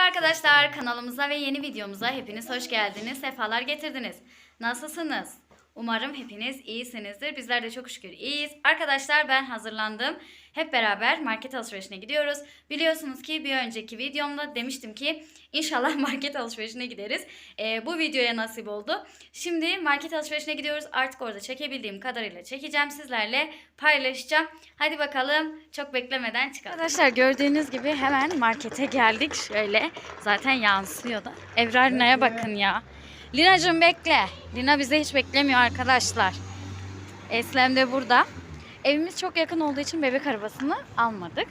arkadaşlar kanalımıza ve yeni videomuza hepiniz hoş geldiniz. Sefalar getirdiniz. Nasılsınız? Umarım hepiniz iyisinizdir. Bizler de çok şükür iyiyiz. Arkadaşlar ben hazırlandım. Hep beraber market alışverişine gidiyoruz. Biliyorsunuz ki bir önceki videomda demiştim ki inşallah market alışverişine gideriz. Ee, bu videoya nasip oldu. Şimdi market alışverişine gidiyoruz. Artık orada çekebildiğim kadarıyla çekeceğim. Sizlerle paylaşacağım. Hadi bakalım çok beklemeden çıkalım. Arkadaşlar gördüğünüz gibi hemen markete geldik. Şöyle zaten yansıyor da. Evrarina'ya bakın ya. Lina'cığım bekle. Lina bize hiç beklemiyor arkadaşlar. Eslem de burada. Evimiz çok yakın olduğu için bebek arabasını almadık.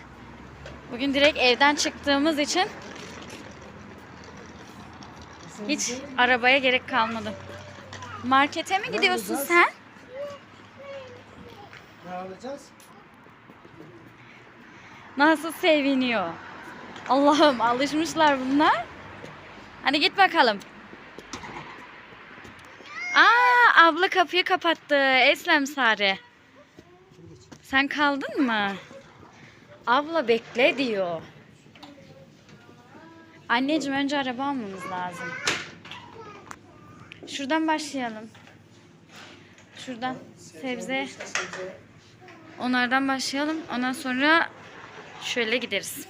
Bugün direkt evden çıktığımız için hiç arabaya gerek kalmadı. Markete mi gidiyorsun alacağız? sen? Ne alacağız? Nasıl seviniyor. Allah'ım alışmışlar bunlar. Hadi git bakalım. Aa abla kapıyı kapattı. Eslem Sare. Sen kaldın mı? Abla bekle diyor. Anneciğim önce araba almamız lazım. Şuradan başlayalım. Şuradan sebze. Onlardan başlayalım. Ondan sonra şöyle gideriz.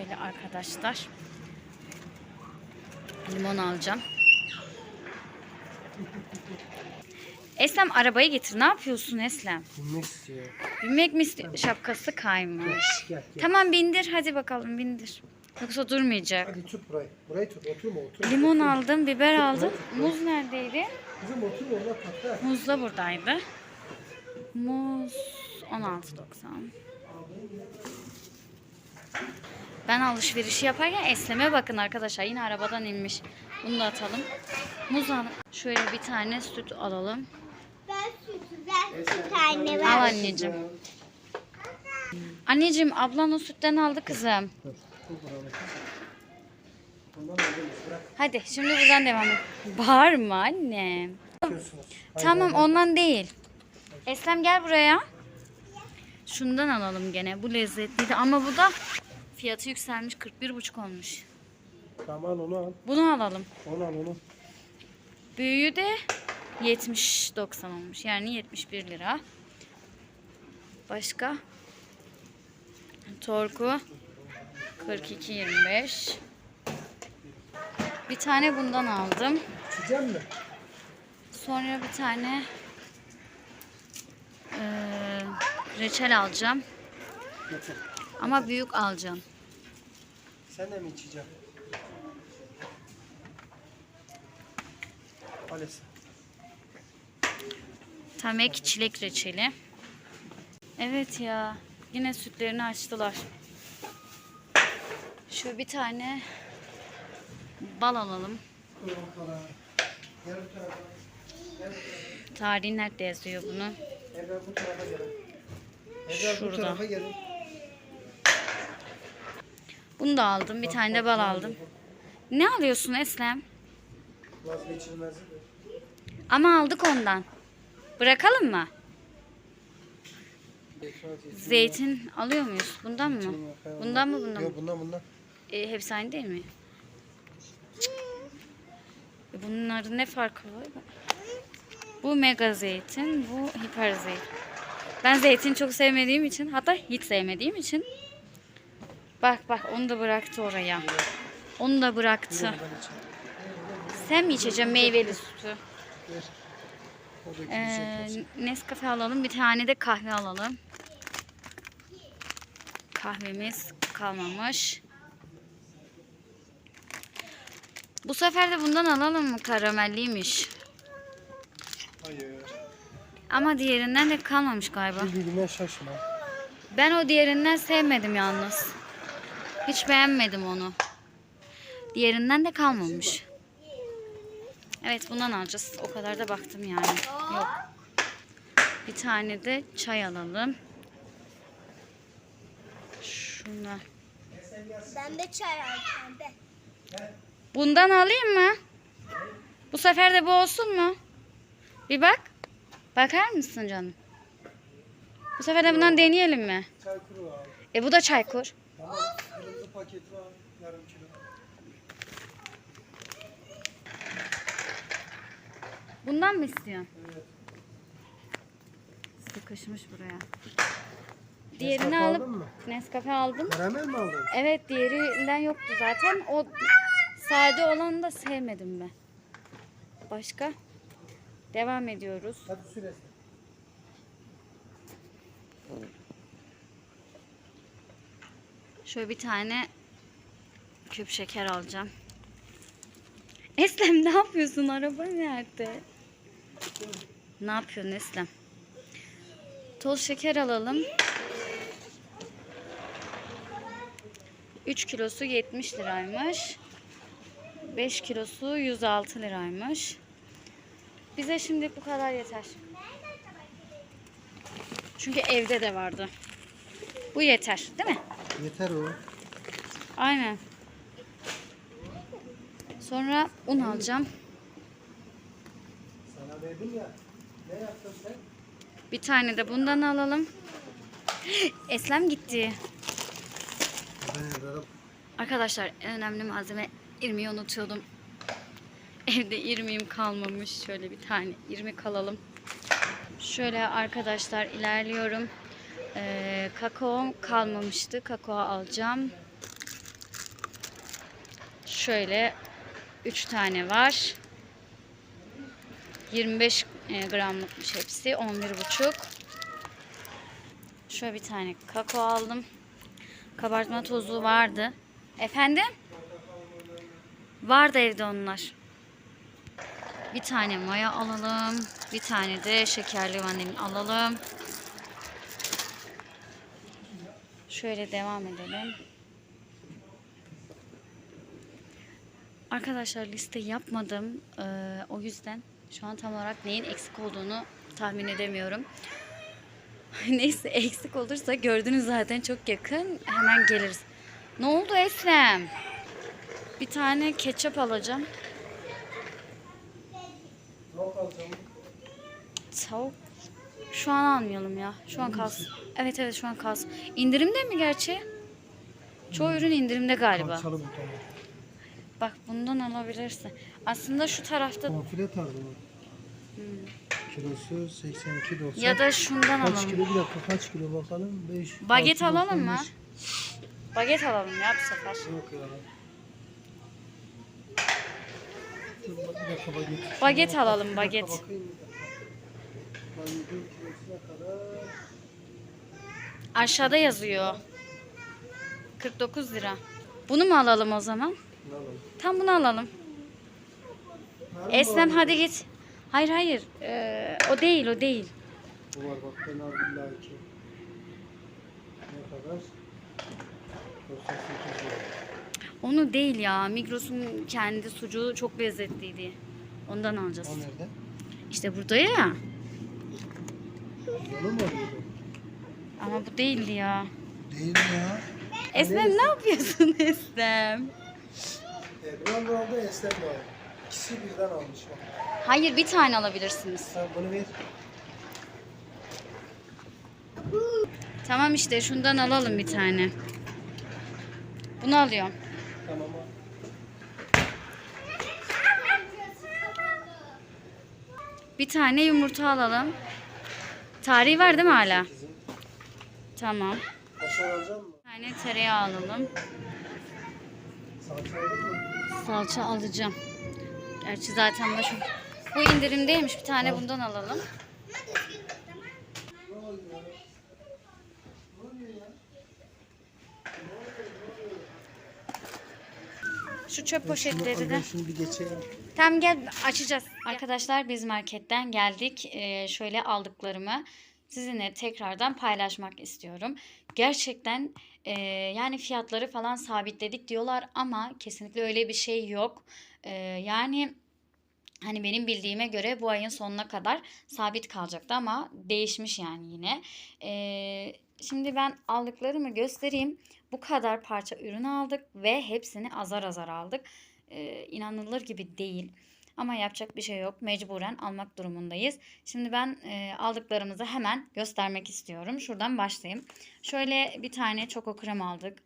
Şöyle arkadaşlar. Limon alacağım. Eslem arabayı getir. Ne yapıyorsun Eslem? Bilmek istiyor. Binmek mi istiyor? Şapkası kaymış. Gel gel. Tamam bindir. Hadi bakalım bindir. Yoksa durmayacak. Hadi tut burayı. Burayı tut. Oturma oturma. Limon oturma. aldım, biber aldım. Muz neredeydi? Kızım oturma orada patlar. Muz da buradaydı. Muz 16.90. Ben alışverişi yaparken Eslem'e bakın arkadaşlar. Yine arabadan inmiş. Bunu da atalım. Muz alalım. Şöyle bir tane süt alalım. Ben sütü ver bir tane Al ver. anneciğim. Anneciğim ablan o sütten aldı kızım. Hadi şimdi buradan devam et. Bağırma annem. Tamam ondan değil. Eslem gel buraya. Şundan alalım gene. Bu lezzetliydi ama bu da fiyatı yükselmiş 41,5 olmuş. Tamam onu al. Bunu alalım. Onu al onu. Büyüğü de 70-90 olmuş. Yani 71 lira. Başka? Torku 42-25. Bir tane bundan aldım. İçeceğim mi? Sonra bir tane eee, reçel alacağım. Getir. Ama büyük alacağım. Sen de mi içeceksin? Al Esen. Tamek çilek reçeli. Evet ya. Yine sütlerini açtılar. Şu bir tane bal alalım. Tarihi nerede yazıyor bunu? Şurada. Bunu da aldım. Bir tane de bal aldım. Ne alıyorsun Eslem? Ama aldık ondan. Bırakalım mı? Zeytin alıyor muyuz? Bundan mı? Bundan mı bundan mı? Yok bundan bundan. E, hepsi aynı değil mi? E, bunların ne farkı var? Bu mega zeytin, bu hiper zeytin. Ben zeytin çok sevmediğim için, hatta hiç sevmediğim için. Bak bak onu da bıraktı oraya. Onu da bıraktı. Sen mi içeceksin meyveli sütü? Ee. Nescafe alalım. Bir tane de kahve alalım. Kahvemiz kalmamış. Bu sefer de bundan alalım mı? Karamelliymiş. Hayır. Ama diğerinden de kalmamış galiba. Birbirinden şaşma. Ben o diğerinden sevmedim yalnız. Hiç beğenmedim onu. Diğerinden de kalmamış. Evet bundan alacağız. O kadar da baktım yani. Yok. Bir tane de çay alalım. Şuna. Ben de çay alacağım ben. Bundan alayım mı? Bu sefer de bu olsun mu? Bir bak. Bakar mısın canım? Bu sefer de bundan deneyelim mi? Çay kuru var. E bu da çaykur. Tamam. Paketi var. Yarım kilo. Bundan mı istiyorsun? Evet. Sıkışmış buraya. Diğerini Nescafe alıp aldın mı? Nescafe aldım. Karamel mi aldın? Evet diğerinden yoktu zaten. O sade olanı da sevmedim ben. Başka? Devam ediyoruz. Hadi süresi. Şöyle bir tane küp şeker alacağım. Eslem ne yapıyorsun? Araba nerede? Ne yapıyorsun Eslem? Toz şeker alalım. 3 kilosu 70 liraymış. 5 kilosu 106 liraymış. Bize şimdi bu kadar yeter. Çünkü evde de vardı. Bu yeter, değil mi? Yeter o. Aynen. Sonra un alacağım. Sana verdim ya. Ne yaptın sen? Bir tane de bundan alalım. Eslem gitti. Arkadaşlar en önemli malzeme irmiği unutuyordum. Evde irmiğim kalmamış. Şöyle bir tane irmik alalım. Şöyle arkadaşlar ilerliyorum. Ee, kakaom kalmamıştı. Kakao alacağım. Şöyle 3 tane var. 25 e, gramlıkmış hepsi. 11,5. Şöyle bir tane kakao aldım. Kabartma tozu vardı. Efendim? Vardı evde onlar. Bir tane maya alalım. Bir tane de şekerli vanilin alalım. Şöyle devam edelim. Arkadaşlar liste yapmadım. Ee, o yüzden şu an tam olarak neyin eksik olduğunu tahmin edemiyorum. Neyse eksik olursa gördünüz zaten çok yakın. Hemen geliriz. Ne oldu Eslem? Bir tane ketçap alacağım. Tavuk alacağım. Tavuk şu an almayalım ya. Şu an kalsın. Evet evet şu an kalsın. İndirimde mi gerçi? Çoğu ürün indirimde galiba. Parçalı. Bak bundan alabilirsin. Aslında şu tarafta Konfile tarzı mı? Kilosu 82.90. ya da şundan Kaç alalım. kilo bir dakika kaç kilo bakalım? 5 Baget alalım mı? Baget alalım ya bu sefer. Yok ya. Dur bak bir dakika baget. Alalım, baget. bakayım bir dakika. Bagetin kilosuna kadar. Aşağıda yazıyor. 49 lira. Bunu mu alalım o zaman? Alalım? Tam bunu alalım. Eslem bu hadi git. Hayır hayır. Ee, o değil o değil. Bu var bak ben aldım daha iki. Ne kadar? 98 lira. Onu değil ya. Migros'un kendi sucuğu çok lezzetliydi. Ondan alacağız. O nerede? İşte burada ya. Mu? Ama bu değildi ya. Değil ya. Eslem ne yapıyorsun Eslem? Ebru'nun bu aldı, Eslem bu aldı. İkisi birden almış bak. Hayır bir tane alabilirsiniz. Sen bunu ver. Tamam işte şundan alalım bir tane. Bunu alıyorum. Tamam al. Bir tane yumurta alalım. Tarihi var değil mi hala? Tamam. Kaşar? Bir tane tereyağı alalım. Salça alacağım. Gerçi zaten başım. Bu indirimdeymiş. Bir tane bundan alalım. Şu çöp poşetleri de. Şunu bir geçelim. Tamam gel açacağız. Arkadaşlar biz marketten geldik. Ee, şöyle aldıklarımı sizinle tekrardan paylaşmak istiyorum. Gerçekten e, yani fiyatları falan sabitledik diyorlar ama kesinlikle öyle bir şey yok. E, yani hani benim bildiğime göre bu ayın sonuna kadar sabit kalacaktı ama değişmiş yani yine. E, şimdi ben aldıklarımı göstereyim. Bu kadar parça ürün aldık ve hepsini azar azar aldık. E, inanılır gibi değil. Ama yapacak bir şey yok. Mecburen almak durumundayız. Şimdi ben e, aldıklarımızı hemen göstermek istiyorum. Şuradan başlayayım. Şöyle bir tane çoko krem aldık.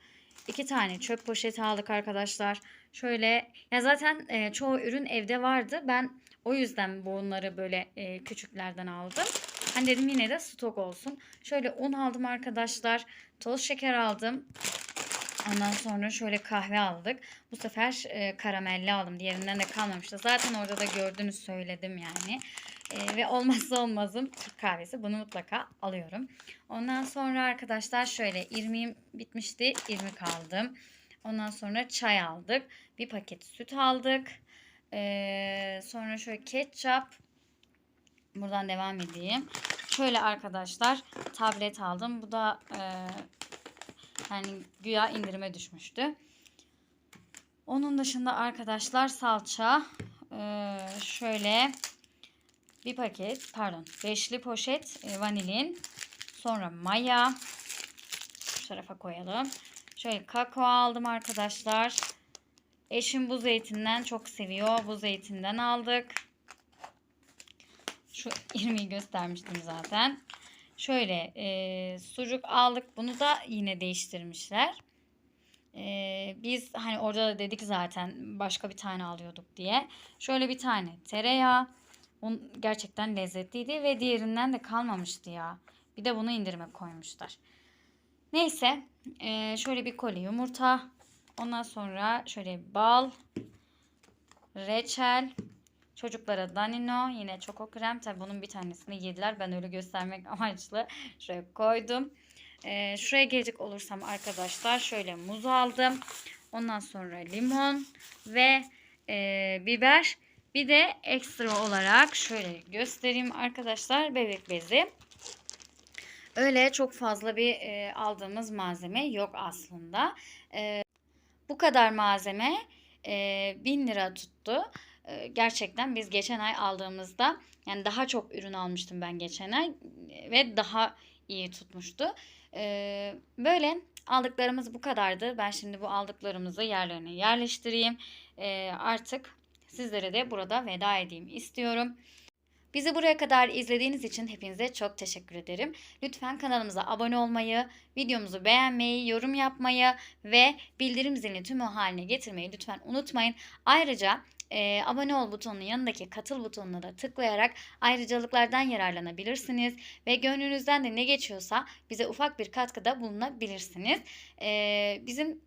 İki tane çöp poşeti aldık arkadaşlar. Şöyle ya zaten e, çoğu ürün evde vardı. Ben o yüzden bunları böyle e, küçüklerden aldım. Hani dedim yine de stok olsun. Şöyle un aldım arkadaşlar. Toz şeker aldım. Ondan sonra şöyle kahve aldık. Bu sefer e, karamelli aldım. Diğerinden de kalmamıştı. Zaten orada da gördünüz söyledim yani. E, ve olmazsa olmazım Türk kahvesi. Bunu mutlaka alıyorum. Ondan sonra arkadaşlar şöyle irmiğim bitmişti. İrmik aldım. Ondan sonra çay aldık. Bir paket süt aldık. E, sonra şöyle ketçap. Buradan devam edeyim. Şöyle arkadaşlar tablet aldım. Bu da e, yani güya indirime düşmüştü. Onun dışında arkadaşlar salça e, şöyle bir paket pardon beşli poşet e, vanilin sonra maya şu tarafa koyalım. Şöyle kakao aldım arkadaşlar. Eşim bu zeytinden çok seviyor. Bu zeytinden aldık. Şu irmiği göstermiştim zaten. Şöyle e, sucuk aldık. Bunu da yine değiştirmişler. E, biz hani orada da dedik zaten başka bir tane alıyorduk diye. Şöyle bir tane tereyağı. Un gerçekten lezzetliydi ve diğerinden de kalmamıştı ya. Bir de bunu indirime koymuşlar. Neyse e, şöyle bir koli yumurta. Ondan sonra şöyle bal, reçel, Çocuklara Danino yine çoko krem. Tabi bunun bir tanesini yediler. Ben öyle göstermek amaçlı şuraya koydum. Ee, şuraya gelecek olursam arkadaşlar şöyle muz aldım. Ondan sonra limon ve e, biber. Bir de ekstra olarak şöyle göstereyim arkadaşlar bebek bezi. Öyle çok fazla bir e, aldığımız malzeme yok aslında. E, bu kadar malzeme e, 1000 lira tuttu. E, gerçekten biz geçen ay aldığımızda yani daha çok ürün almıştım ben geçen ay ve daha iyi tutmuştu. E, böyle aldıklarımız bu kadardı. Ben şimdi bu aldıklarımızı yerlerine yerleştireyim. E, artık sizlere de burada veda edeyim istiyorum. Bizi buraya kadar izlediğiniz için hepinize çok teşekkür ederim. Lütfen kanalımıza abone olmayı, videomuzu beğenmeyi, yorum yapmayı ve bildirim zilini tüm o haline getirmeyi lütfen unutmayın. Ayrıca e, abone ol butonunun yanındaki katıl butonuna da tıklayarak ayrıcalıklardan yararlanabilirsiniz. Ve gönlünüzden de ne geçiyorsa bize ufak bir katkıda bulunabilirsiniz. E, bizim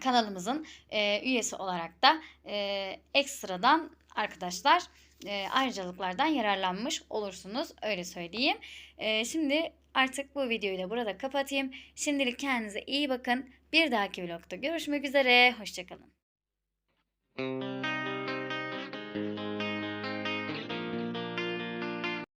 kanalımızın e, üyesi olarak da e, ekstradan arkadaşlar e, ayrıcalıklardan yararlanmış olursunuz. Öyle söyleyeyim. E, şimdi artık bu videoyu da burada kapatayım. Şimdilik kendinize iyi bakın. Bir dahaki vlogda görüşmek üzere. Hoşçakalın. Thank you.